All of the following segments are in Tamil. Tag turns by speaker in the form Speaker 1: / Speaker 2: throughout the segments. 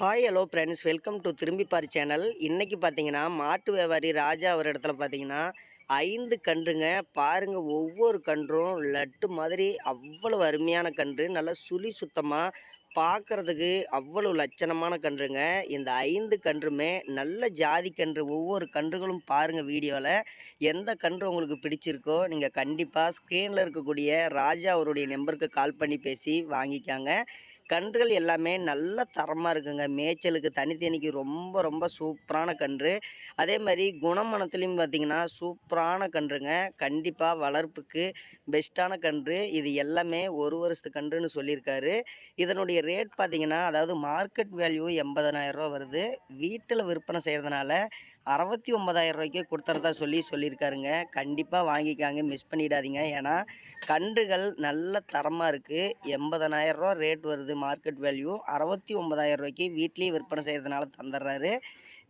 Speaker 1: Hi hello friends welcome to Thirumbippar channel இன்றைக்கி பார்த்தீங்கன்னா மாட்டு வியாபாரி ராஜா ஒரு இடத்துல பார்த்தீங்கன்னா ஐந்து கன்றுங்க. பாருங்கள் ஒவ்வொரு கன்றும் லட்டு மாதிரி அவ்வளவு அருமையான கன்று. நல்லா சுழி சுத்தமாக பார்க்குறதுக்கு அவ்வளவு லட்சணமான கன்றுங்க. இந்த ஐந்து கன்றுமே நல்ல ஜாதி கன்று. ஒவ்வொரு கன்றுகளும் பாருங்கள் வீடியோவில் எந்த கன்று உங்களுக்கு பிடிச்சிருக்கோ நீங்கள் கண்டிப்பாக ஸ்க்ரீனில் இருக்கக்கூடிய ராஜா அவருடைய நம்பருக்கு கால் பண்ணி பேசி வாங்கிக்காங்க. கன்றுகள் எல்லாமே நல்ல தரமாக இருக்குங்க. மேய்ச்சலுக்கு தனித்தனிக்கு ரொம்ப ரொம்ப சூப்பரான கன்று. அதே மாதிரி குணமனத்துலேயும் பார்த்தீங்கன்னா சூப்பரான கன்றுங்க. கண்டிப்பாக வளர்ப்புக்கு பெஸ்ட்டான கன்று. இது எல்லாமே ஒரு வருஷத்து கன்றுன்னு சொல்லியிருக்காரு. இதனுடைய ரேட் பார்த்திங்கன்னா அதாவது மார்க்கெட் வேல்யூ எண்பதனாயிரரூவா வருது. வீட்டில் விற்பனை செய்கிறதுனால அறுபத்தி ஒன்பதாயிரம் ரூபாய்க்கு கொடுத்துறதா சொல்லி சொல்லியிருக்காருங்க. கண்டிப்பாக வாங்கிக்காங்க மிஸ் பண்ணிடாதீங்க. ஏன்னா கன்றுகள் நல்ல தரமாக இருக்குது எண்பதனாயிரரூவா ரேட் வருது மார்க்கெட் வேல்யூ அறுபத்தி ஒன்பதாயிரம் ரூபாய்க்கு வீட்லேயே விற்பனை செய்கிறதுனால தந்துடுறாரு.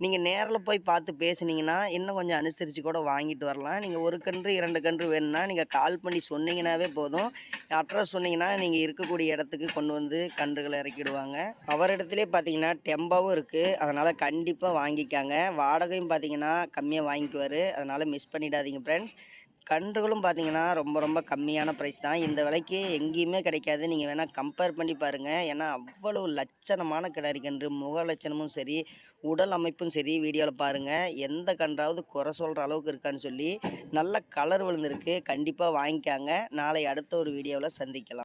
Speaker 1: நீங்கள் நேரில் போய் பார்த்து பேசுனீங்கன்னா இன்னும் கொஞ்சம் அனுசரித்து கூட வாங்கிட்டு வரலாம். நீங்கள் ஒரு கன்று இரண்டு கன்று வேணும்னா நீங்கள் கால் பண்ணி சொன்னீங்கன்னாவே போதும். அட்ரஸ் சொன்னீங்கன்னா நீங்கள் இருக்கக்கூடிய இடத்துக்கு கொண்டு வந்து கன்றுகளை இறக்கிடுவாங்க. அவரிடத்துலேயே பார்த்தீங்கன்னா டெம்பாவும் இருக்குது அதனால் கண்டிப்பாக வாங்கிக்காங்க. வாடகையும் பார்த்தீங்கன்னா கம்மியாக வாங்கிக்குவார். அதனால் மிஸ் பண்ணிடாதீங்க ஃப்ரெண்ட்ஸ் கன்றுகளும் பார்த்தீங்கன்னா ரொம்ப ரொம்ப கம்மியான ப்ரைஸ் தான். இந்த விலைக்கு எங்கேயுமே கிடைக்காது. நீங்கள் வேணால் கம்பேர் பண்ணி பாருங்கள் ஏன்னா அவ்வளவு லட்சணமான கிடாரி கன்று முக லட்சணமும் சரி உடல் அமைப்பும் சரி வீடியோவில் பாருங்கள் எந்த கன்றாவது குறை சொல்கிற அளவுக்கு இருக்கான்னு சொல்லி நல்ல கலர் விழுந்திருக்கு. கண்டிப்பாக வாங்கிக்காங்க. நாளை அடுத்த ஒரு வீடியோவில் சந்திக்கலாம்.